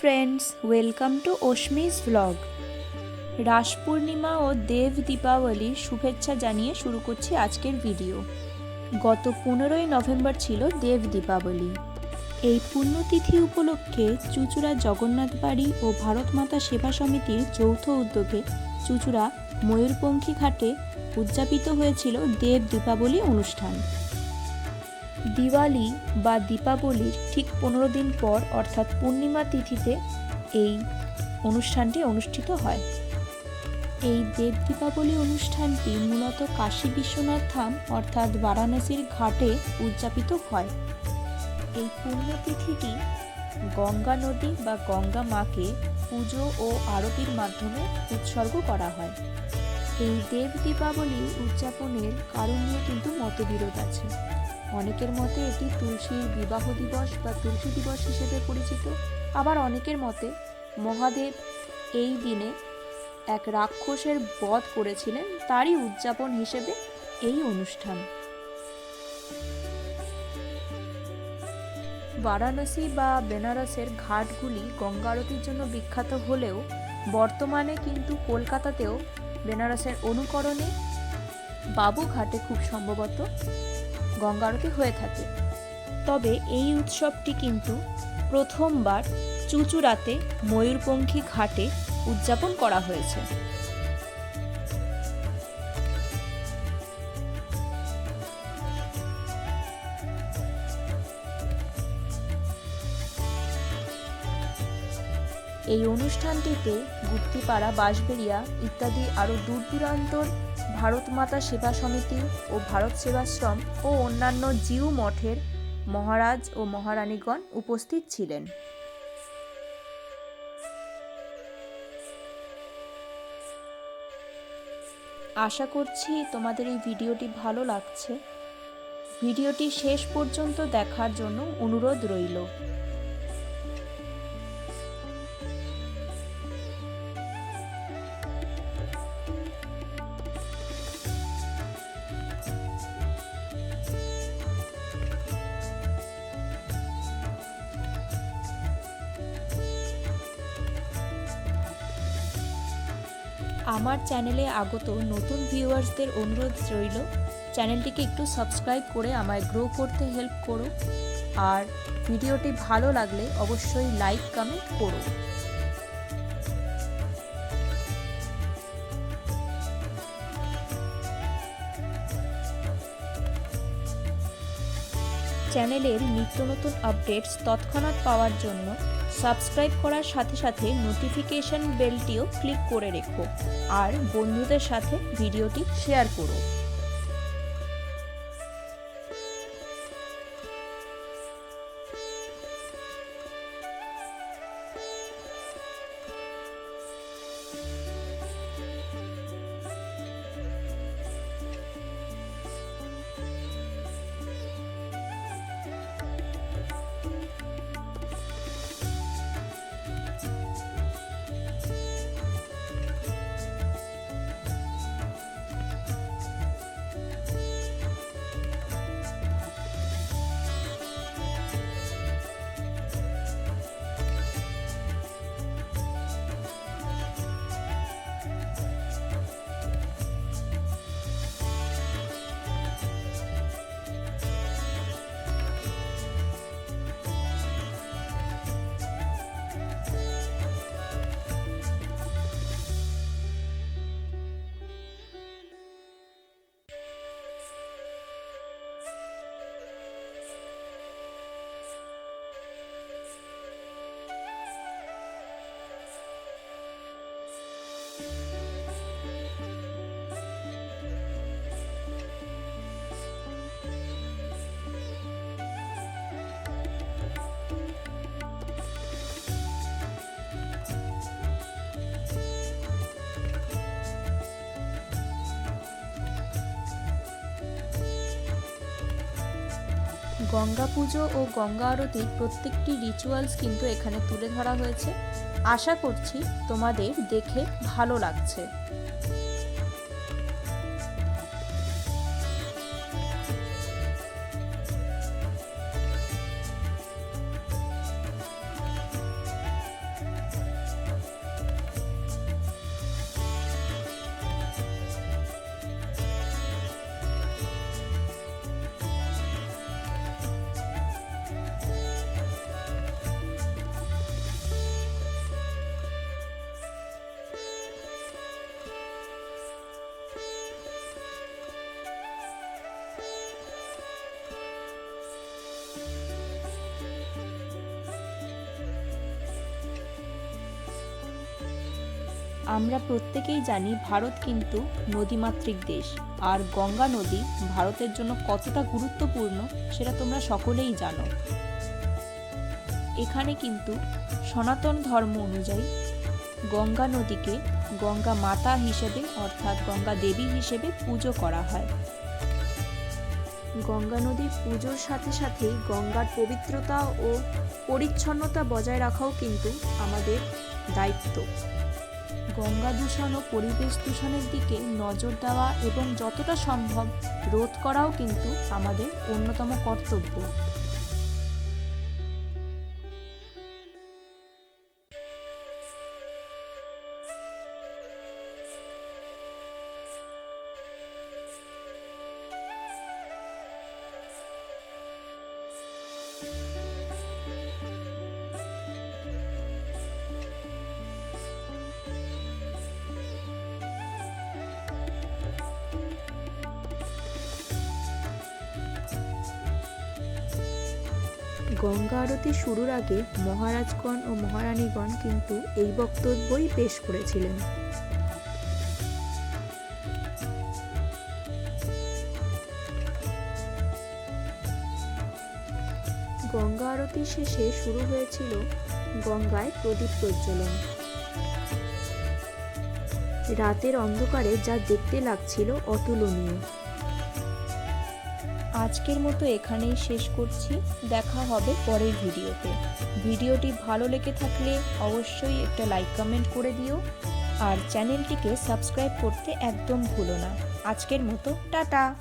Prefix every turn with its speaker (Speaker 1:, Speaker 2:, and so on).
Speaker 1: Friends welcome to Ashmi's vlog Ras Purnima ও দেব দীপাবলির শুভেচ্ছা জানিয়ে শুরু করছি আজকের ভিডিও গত পনেরোই নভেম্বর ছিল দেব দীপাবলি এই পুণ্যতিথি উপলক্ষে চুচুড়া জগন্নাথ বাড়ি ও ভারত মাতা সেবা সমিতির যৌথ উদ্যোগে চুচুড়া ময়ূরপঙ্খী ঘাটে উদযাপিত হয়েছিল দেব দীপাবলি অনুষ্ঠান। দিওয়ালি বা দীপাবলির ঠিক পনেরো দিন পর অর্থাৎ পূর্ণিমা তিথিতে এই অনুষ্ঠানটি অনুষ্ঠিত হয়। এই দেব দীপাবলি অনুষ্ঠানটি মূলত কাশী বিশ্বনাথ ধাম অর্থাৎ বারাণসীর ঘাটে উদযাপিত হয়। এই পুণ্যতিথিটি গঙ্গা নদী বা গঙ্গা মাকে পুজো ও আরতির মাধ্যমে উৎসর্গ করা হয়। এই দেব দীপাবলি উদযাপনের কারণ নিয়ে কিন্তু মতবিরোধ আছে। অনেকের মতে এটি তুলসীর বিবাহ দিবস বা তুলসী দিবস হিসেবে পরিচিত। আবার অনেকের মতে মহাদেব এই দিনে এক রাক্ষসের বধ করেছিলেন, তারই উদযাপন হিসেবে এই অনুষ্ঠান। বারাণসী বা বেনারসের ঘাটগুলি গঙ্গা আরতির জন্য বিখ্যাত হলেও বর্তমানে কিন্তু কলকাতাতেও বেনারসের অনুকরণে বাবুঘাটে খুব সম্ভবত গঙ্গা আরতি হয়ে থাকে। তবে এই উৎসবটি কিন্তু প্রথমবার চুচুড়াতে ময়ূরপঙ্খী ঘাটে উদযাপন করা হয়েছে। এই অনুষ্ঠানটিতে গুপ্তিপাড়া, বাঁশবেড়িয়া ইত্যাদি আরও দূর দূরান্তর ভারত মাতা সেবা সমিতি ও ভারত সেবাশ্রম ও অন্যান্য জিউ মঠের মহারাজ ও মহারানীগণ উপস্থিত ছিলেন। আশা করছি তোমাদের এই ভিডিওটি ভালো লাগছে। ভিডিওটি শেষ পর্যন্ত দেখার জন্য অনুরোধ রইল। আমার চ্যানেলে আগত নতুন ভিউয়ার্সদের অনুরোধ রইল, চ্যানেলটিকে একটু সাবস্ক্রাইব করে আমায় গ্রো করতে হেল্প করো। আর ভিডিওটি ভালো লাগলে অবশ্যই লাইক, কমেন্ট করো। চ্যানেলের নিত্য নতুন আপডেটস তৎক্ষণাৎ পাওয়ার জন্য সাবস্ক্রাইব করার সাথে সাথে নোটিফিকেশন বেলটিও ক্লিক করে রেখো। আর বন্ধুদের সাথে ভিডিওটি শেয়ার করো। thank you গঙ্গা পুজো ও গঙ্গা আরতির প্রত্যেকটি রিচুয়ালস কিন্তু এখানে তুলে ধরা হয়েছে। আশা করছি তোমাদের দেখে ভালো লাগছে। আমরা প্রত্যেকেই জানি ভারত কিন্তু নদীমাতৃক দেশ। আর গঙ্গা নদী ভারতের জন্য কতটা গুরুত্বপূর্ণ সেটা তোমরা সকলেই জানো। এখানে কিন্তু সনাতন ধর্ম অনুযায়ী গঙ্গা নদীকে গঙ্গা মাতা হিসেবে অর্থাৎ গঙ্গা দেবী হিসেবে পুজো করা হয়। গঙ্গা নদীর পুজোর সাথে সাথে গঙ্গার পবিত্রতা ও পরিচ্ছন্নতা বজায় রাখাও কিন্তু আমাদের দায়িত্ব। গঙ্গা দূষণ ও পরিবেশ দূষণের দিকে নজর দেওয়া এবং যতটা সম্ভব রোধ করাও কিন্তু আমাদের অন্যতম কর্তব্য। গঙ্গা আরতি শুরুর আগে মহারাজগণ ও মহারানীগণ কিন্তু এই বক্তব্যই পেশ করেছিলেন। গঙ্গা আরতি শেষে শুরু হয়েছিল গঙ্গায় প্রদীপ প্রজ্বলন। রাতের অন্ধকারে যা দেখতে লাগছিল অতুলনীয়। আজকের মতো এখানেই শেষ করছি। দেখা হবে পরের ভিডিওতে। ভিডিওটি ভালো লেগে থাকলে অবশ্যই একটা লাইক কমেন্ট করে দিও। আর চ্যানেলটিকে সাবস্ক্রাইব করতে একদম ভুলো না। আজকের মতো, টাটা!